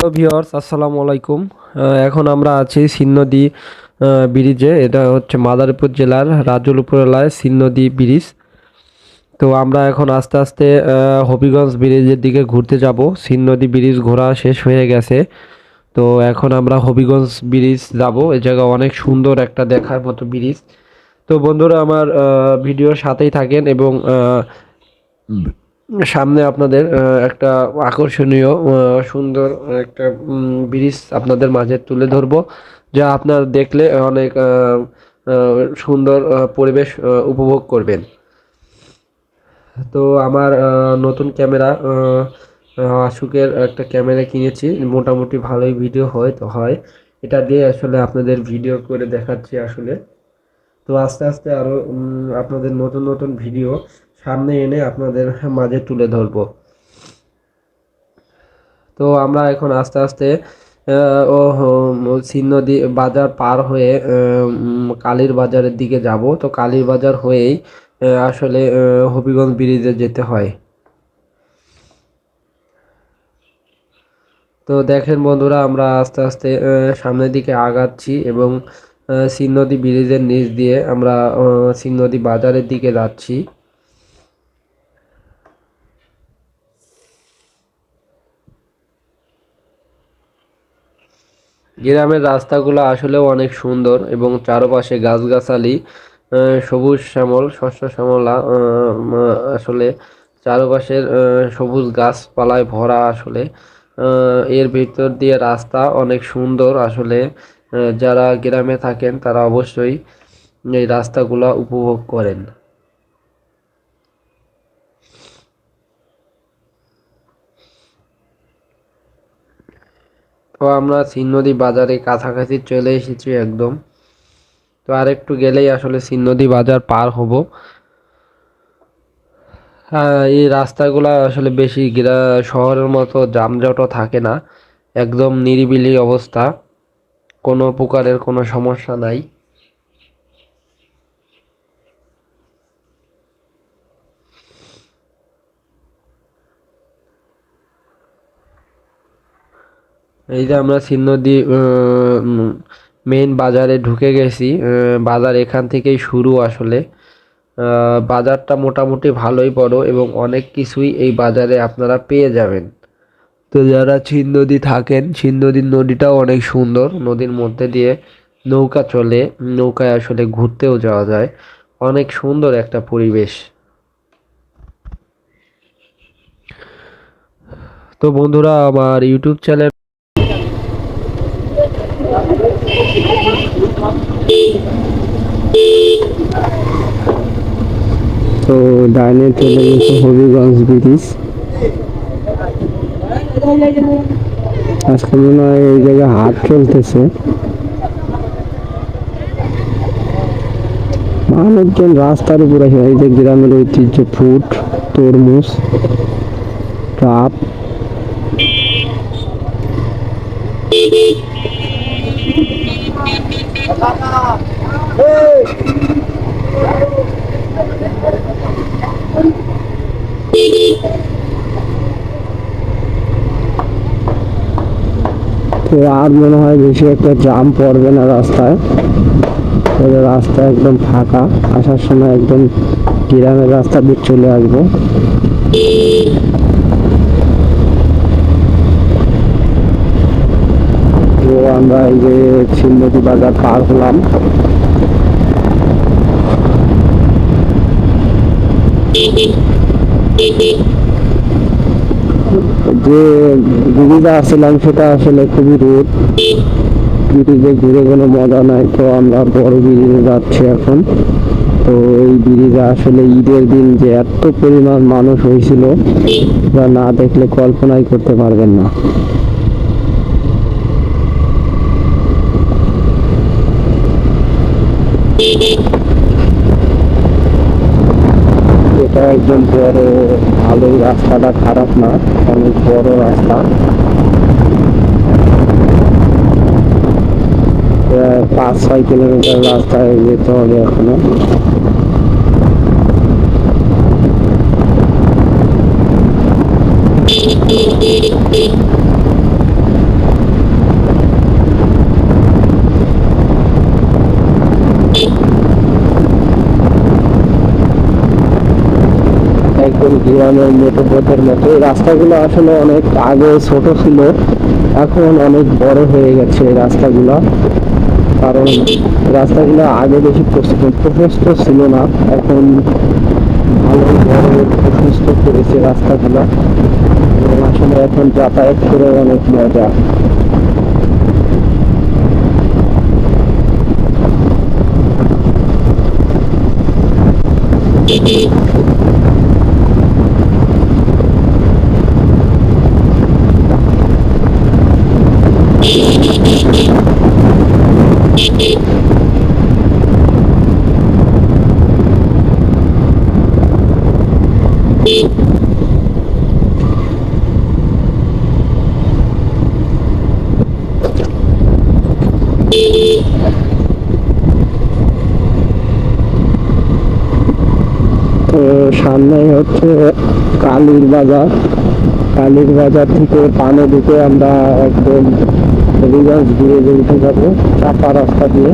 Hello viewers আসসালামু আলাইকুম। এখন আমরা আছি সিন্নদী ব্রিজে। এটা হচ্ছে মাদারীপুর জেলার রাজুল উপজেলায় সিন্নদী ব্রিজ। তো আমরা এখন আস্তে আস্তে হবিগঞ্জ ব্রিজের দিকে ঘুরতে যাব। সিন্নদী ব্রিজ ঘোরা শেষ হয়ে গেছে। তো এখন আমরা হবিগঞ্জ ব্রিজ যাব। এই জায়গা অনেক সুন্দর একটা দেখার মতো ব্রিজ। তো বন্ধুরা, আমার ভিডিওর সাথেই থাকেন এবং সামনে আপনাদের একটা আকর্ষণীয় সুন্দর একটা ব্রিজ আপনাদের মাঝে তুলে ধরবো, যা আপনার দেখলে অনেক সুন্দর পরিবেশ উপভোগ করবেন। তো আমার নতুন ক্যামেরা আশুকের একটা ক্যামেরা কিনেছি, মোটামুটি ভালোই ভিডিও হয়, তো হয়। এটা দিয়ে আসলে আপনাদের ভিডিও করে দেখাচ্ছি আসলে। তো আস্তে আস্তে আরও আপনাদের নতুন নতুন ভিডিও সামনে এনে আপনাদের মাঝে তুলে ধরবো। তো আমরা এখন আস্তে আস্তে ও সিন নদী বাজার পার হয়ে কালীর বাজারের দিকে যাব। তো কালীর বাজার হয়েই আসলে হবিগঞ্জ ব্রিজে যেতে হয়। তো দেখেন বন্ধুরা আমরা আস্তে আস্তে সামনের দিকে আগাচ্ছি এবং আহ, সিন নদী ব্রিজের নিচ দিয়ে আমরা আহ, সিন নদী বাজারের দিকে যাচ্ছি। গ্রামের রাস্তাগুলো আসলেও অনেক সুন্দর এবং চারপাশে গাছগাছালি সবুজ শ্যামল শস্য শ্যামলা আসলে চারপাশের সবুজ গাছপালায় ভরা আসলে এর ভিতর দিয়ে রাস্তা অনেক সুন্দর আসলে যারা গ্রামে থাকেন তারা অবশ্যই এই রাস্তাগুলো উপভোগ করেন। তো আমরা সিন্নদী বাজারে কাছাকাছি চলে এসেছি একদম। তো আর একটু গেলেই আসলে সিন্নদী বাজার পার হব। হ্যাঁ এই রাস্তাগুলো আসলে বেশি শহরের মতো যানজটও থাকে না। একদম নিরিবিলি অবস্থা। কোনো প্রকারের কোনো সমস্যা নাই। এই যে আমরা সিন্নদী মেন বাজারে ঢুকে গেছি বাজার এখান থেকেই শুরু আসলে। বাজারটা মোটামুটি ভালোই বড় এবং অনেক কিছুই এই বাজারে আপনারা পেয়ে যাবেন। তো যারা ছিন নদী থাকেন ছিন নদীর নদীটাও অনেক সুন্দর, নদীর মধ্যে দিয়ে নৌকা চলে, নৌকায় আসলে ঘুরতেও যাওয়া যায়। অনেক সুন্দর একটা পরিবেশ। তো বন্ধুরা, আমার ইউটিউব চ্যানেল তো ডাইনে চলে গেছে হবিগঞ্জ ব্রিজ আজকে মনে হয় এই জায়গায় হাট চলতেছে। মানুষজন রাস্তার উপরে এই যে গ্রামের ঐতিহ্য, ফুট, তরমুজ কাপ আর মনে হয় বেশি একটা জাম পড়বে না রাস্তায়। রাস্তা একদম ফাঁকা। আসার সময় একদম গ্রামের রাস্তা দিয়ে চলে আসব। তো আমরা এই যে ছিন্নতি বাজার পার হলাম। যে ব্রিজে আসছিলাম সেটা আসলে খুবই রোদ। ব্রিজে ঘুরে কোনো মজা নাই তো, আমরা বড় ব্রিজে যাচ্ছি এখন। তো এই ব্রিজে আসলে ঈদের দিন যে এত পরিমাণ মানুষ হয়েছিল যা না দেখলে কল্পনাই করতে পারবেন না। একদম বড় ভালো রাস্তাটা, খারাপ না, অনেক বড় রাস্তা। পাঁচ ছয় কিলোমিটার রাস্তায় যেতে হবে এখনও। গ্রামের মেঠো পথের মতো। এই রাস্তাগুলো আসলে অনেক আগে ছোট ছিল, এখন অনেক বড় হয়ে গেছে এই রাস্তাগুলো। কারণ রাস্তাগুলো আগে বেশি প্রশস্ত ছিল না, এখন ভালো বড় প্রশস্ত করেছে রাস্তাগুলো। আসলে এখন যাতায়াত করে অনেক মজা। তো সামনেই হচ্ছে কালীর বাজার। কালীর বাজার থেকে পানে দিকে আমরা একদম রিভার্স দিয়ে বেরোতে যাব, চাপা রাস্তা দিয়ে।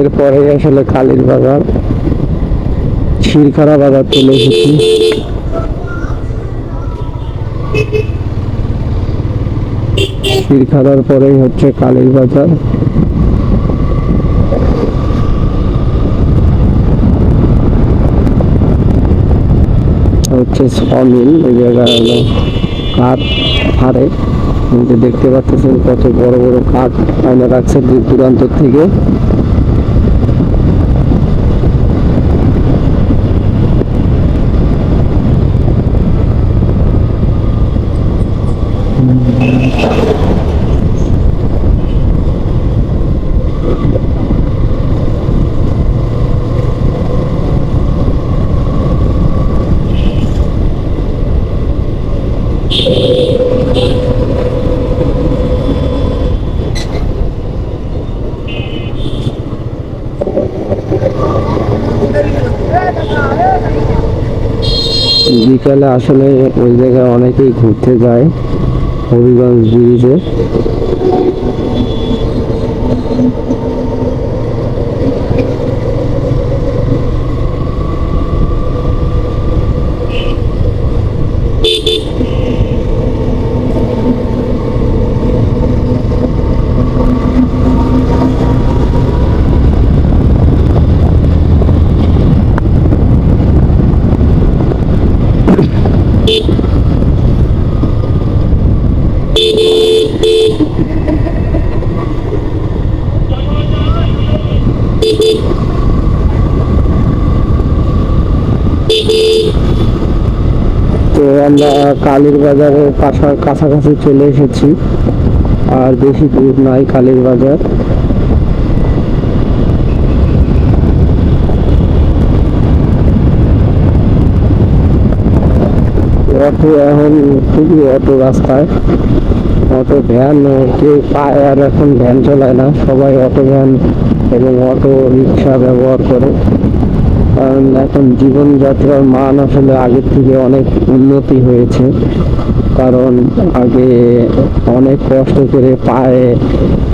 এরপরে আসলে কালীর বাজার শিরখারা বাজার চলে এসেছি। শিরখারার পরেই হচ্ছে কালীর বাজার। হচ্ছে সমিল এই জায়গায় হলো কাঠ হারে। দেখতে পাচ্ছেন কত বড় বড় কাঠ আয়না রাখছে দূর দূরান্ত থেকে। বিকালে আসলে ওই জায়গায় অনেকেই ঘুরতে যায়। হবিগঞ্জ ব্রিজে তো আমরা কালীর বাজারের পাশা কাছাকাছি চলে এসেছি। আর বেশি দূর নাই কালীর বাজার। অটো এখন খুবই অটো রাস্তায়। অটো ভ্যান কেউ পায় আর এখন ভ্যান চালায় না। সবাই অটো ভ্যান এবং অটো রিক্সা ব্যবহার করে। কারণ এখন জীবনযাত্রার মান আসলে আগের থেকে অনেক উন্নতি হয়েছে। কারণ আগে অনেক কষ্ট করে পায়ে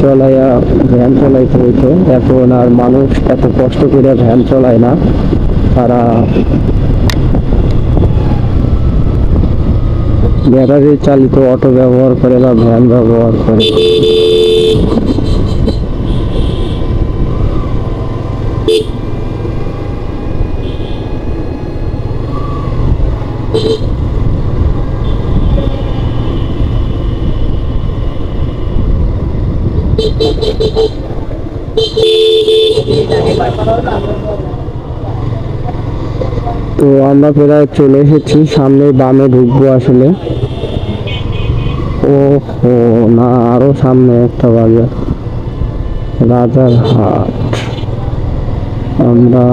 চলাইয়া ভ্যান চালাইতে হইতো। এখন আর মানুষ এত কষ্ট করে ভ্যান চলায় না। তারা ব্যাটারি চালিত অটো ব্যবহার করে বা ভ্যান ব্যবহার করে। তো আমরা প্রায় চলে এসেছি, সামনে বামে ঢুকবো আসলে। ও না, আরও সামনে একটা বাজার। রাজার হাট আমরা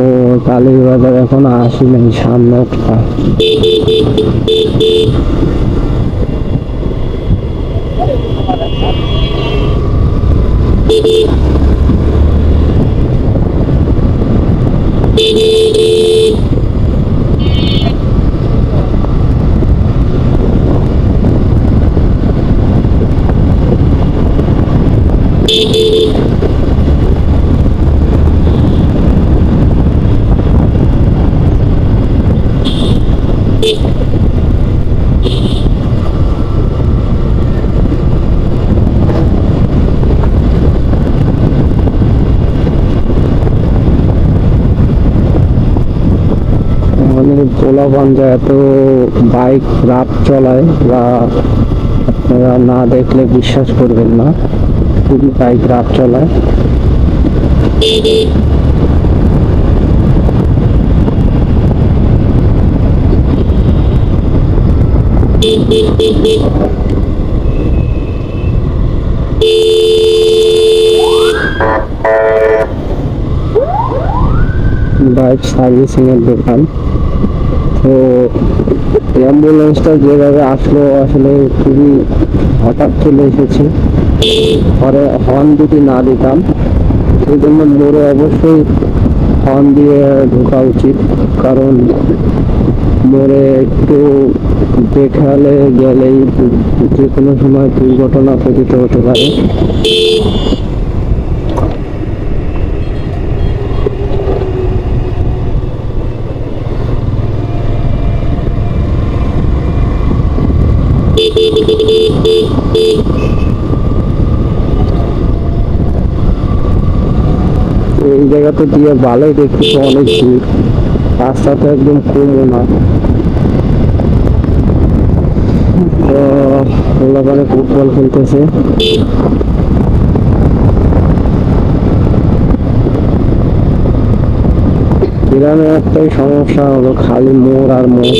ও কালীর বাজার এখন আসি নাই সামনে একটা মানে পোলা পাঞ্জা এত বাইক রাত চলায় বা আপনারা না দেখলে বিশ্বাস করবেন না খুবই বাইক রাত চলায়। বাইক সার্ভিসিং এর দোকান। তো অ্যাম্বুলেন্সটা যেভাবে আসলো, আসলে খুবই হঠাৎ চলে এসেছে। পরে হর্ন যদি না দিতাম সেই জন্য মোড়ে অবশ্যই হর্ন দিয়ে ঢোকা উচিত। কারণ মোড়ে একটু দেখালে গেলেই যে কোনো সময় দুর্ঘটনা ঘটিত হতে পারে। এই জায়গাতে দিয়ে ভালোই দেখতেছি অনেক ভিড়। রাস্তাটা একদম কমও না। তো ফুটবল খেলতেছে। গ্রামে একটাই সমস্যা হলো খালি মোড় আর মোড়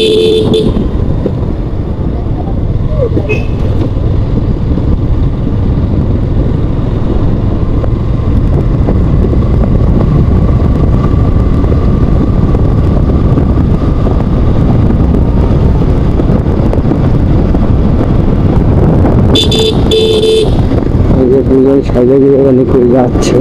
এই যে দুজন সাইডে যাচ্ছে।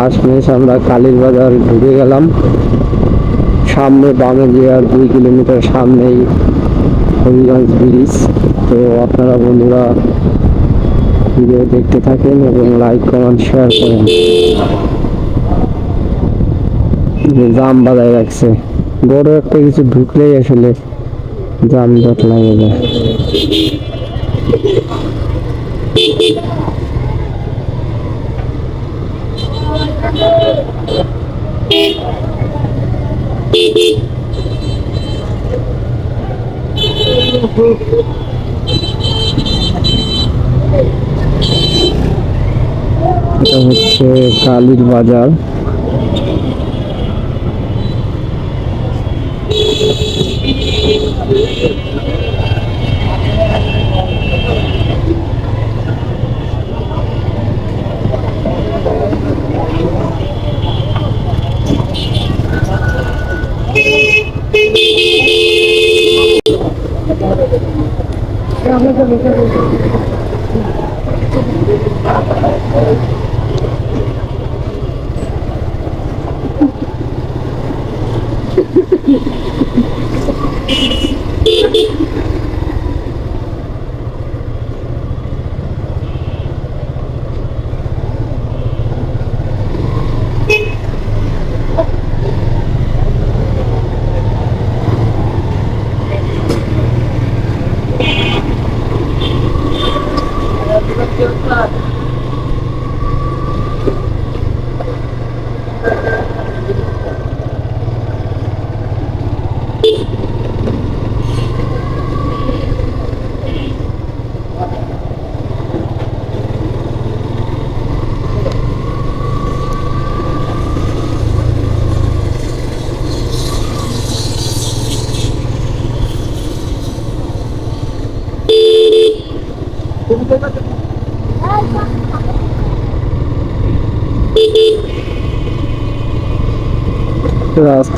লাস্ট আমরা কালীর বাজার ঘুরে গেলাম। সামনে বামে যে আর দুই কিলোমিটার সামনেই হরিগঞ্জ ব্রিজ। তো আপনারা বন্ধুরা ভিডিও দেখতে থাকেন এবং লাইক কমেন্ট শেয়ার করেন। জাম বাজায় রাখছে। বড় একটা কিছু ঢুকলেই আসলে জাম জট লাগে যায় এটা হচ্ছে কালীর বাজার। আমরা তো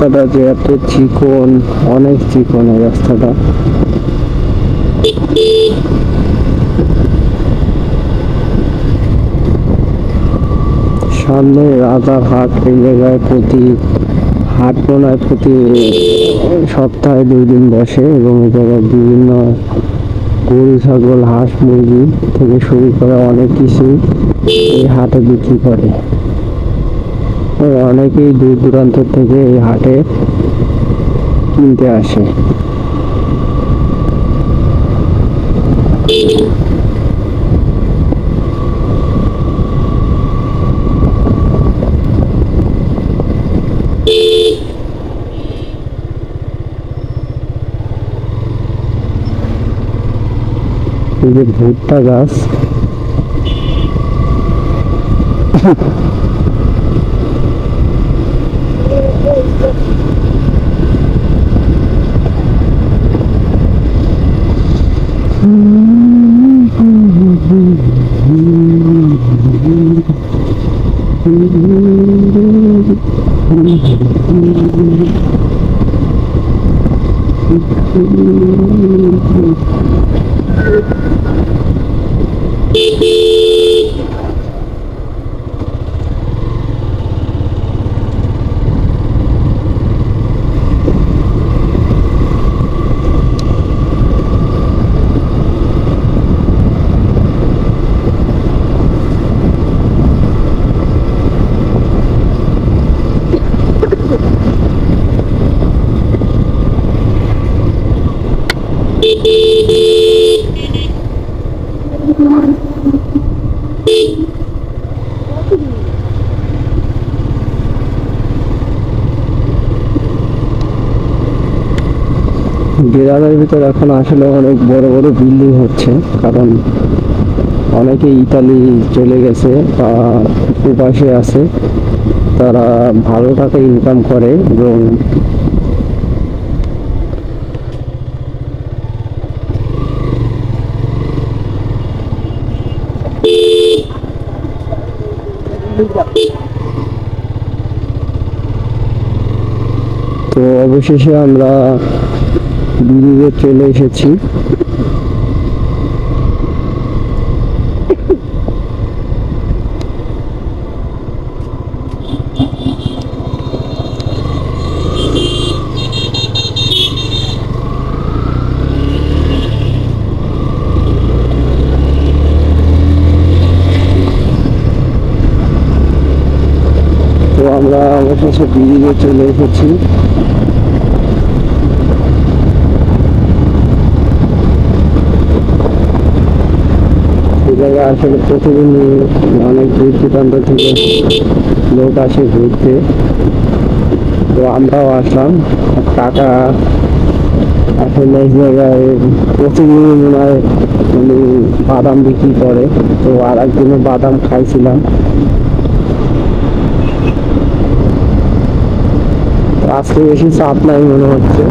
রাস্তাটা যে এত চিকন, অনেক চিকন এই রাস্তাটা। সামনে রাজার হাট, এই জায়গায় প্রতি হাট মনে প্রতি সপ্তাহে দুই দিন বসে এবং এই জায়গায় বিভিন্ন গরু, ছাগল, হাঁস, মুরগি থেকে শুরু করে অনেক কিছু এই হাটে বিক্রি করে। অনেকেই দূর দূরান্ত থেকে এই হাটে কিনতে আসে। এই যে ভুট্টা গাছ। Uy. গ্রামের ভিতর এখন আসলে অনেক বড় বড় বিল্ডিং হচ্ছে, কারণ অনেকে ইতালি চলে গেছে বা উপাসে আছে, তারা ভালো টাকা ইনকাম করে এবং তো অবশেষে আমরা ব্রিজে চলে এসেছি। তো আমরা অবশেষে ব্রিজে চলে এসেছি। জায়গায় আসলে প্রতিদিন অনেক দূর দূরান্ত থেকে লোক আসে ঘুরতে। তো আমরাও আসলাম। টাকা আসলে এই জায়গায় প্রতিদিন মনে হয় বাদাম বিক্রি করে। তো আর একদিনও বাদাম খাইছিলাম। আজকে বেশি চাপ নাই মনে হচ্ছে।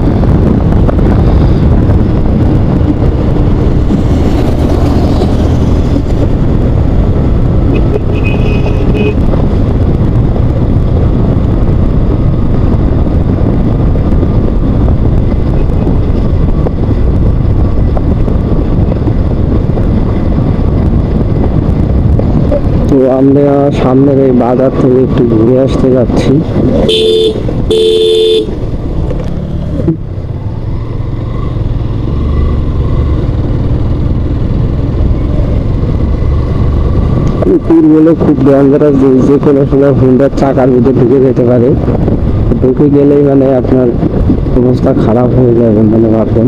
তো আমরা সামনের এই বাজার থেকে একটু ঘুরে আসতে যাচ্ছি। কুকুর বলে খুব ডেঞ্জারাস জিনিস যে কোনো সময় হুন্ডার চাকার ভিতরে ঢুকে যেতে পারে। ঢুকে গেলেই মানে আপনার অবস্থা খারাপ হয়ে যাবে মানে ভাববেন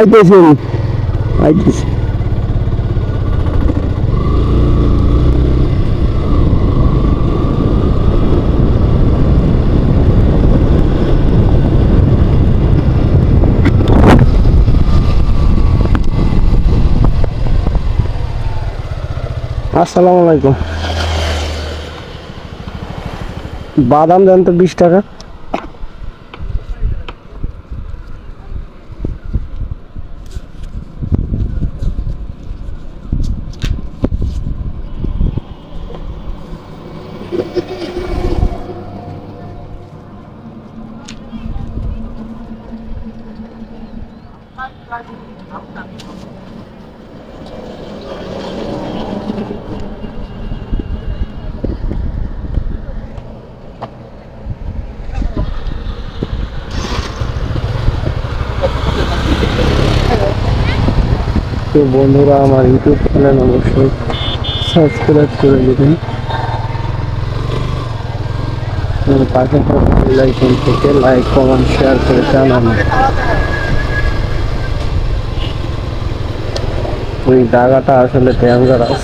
আইতেছেন। আইতেছে। আসসালামু আলাইকুম। বাদাম দেন বিশ টাকা। তো বন্ধুরা, আমার ইউটিউব চ্যানেল অবশ্যই সাবস্ক্রাইব করে দেবেন পাশে লাইকন থেকে লাইক কমেন্ট শেয়ার করে জানান ওই জায়গাটা আসলে ডেঞ্জারাস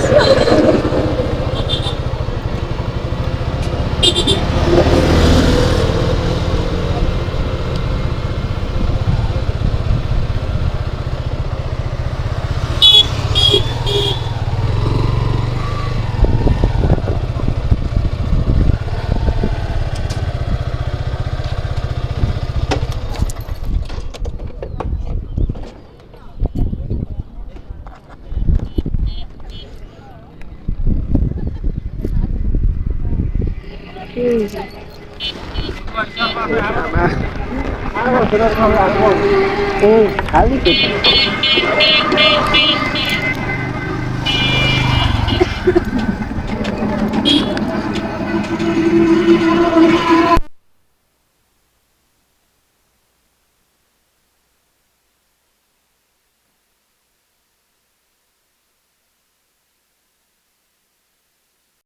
খালি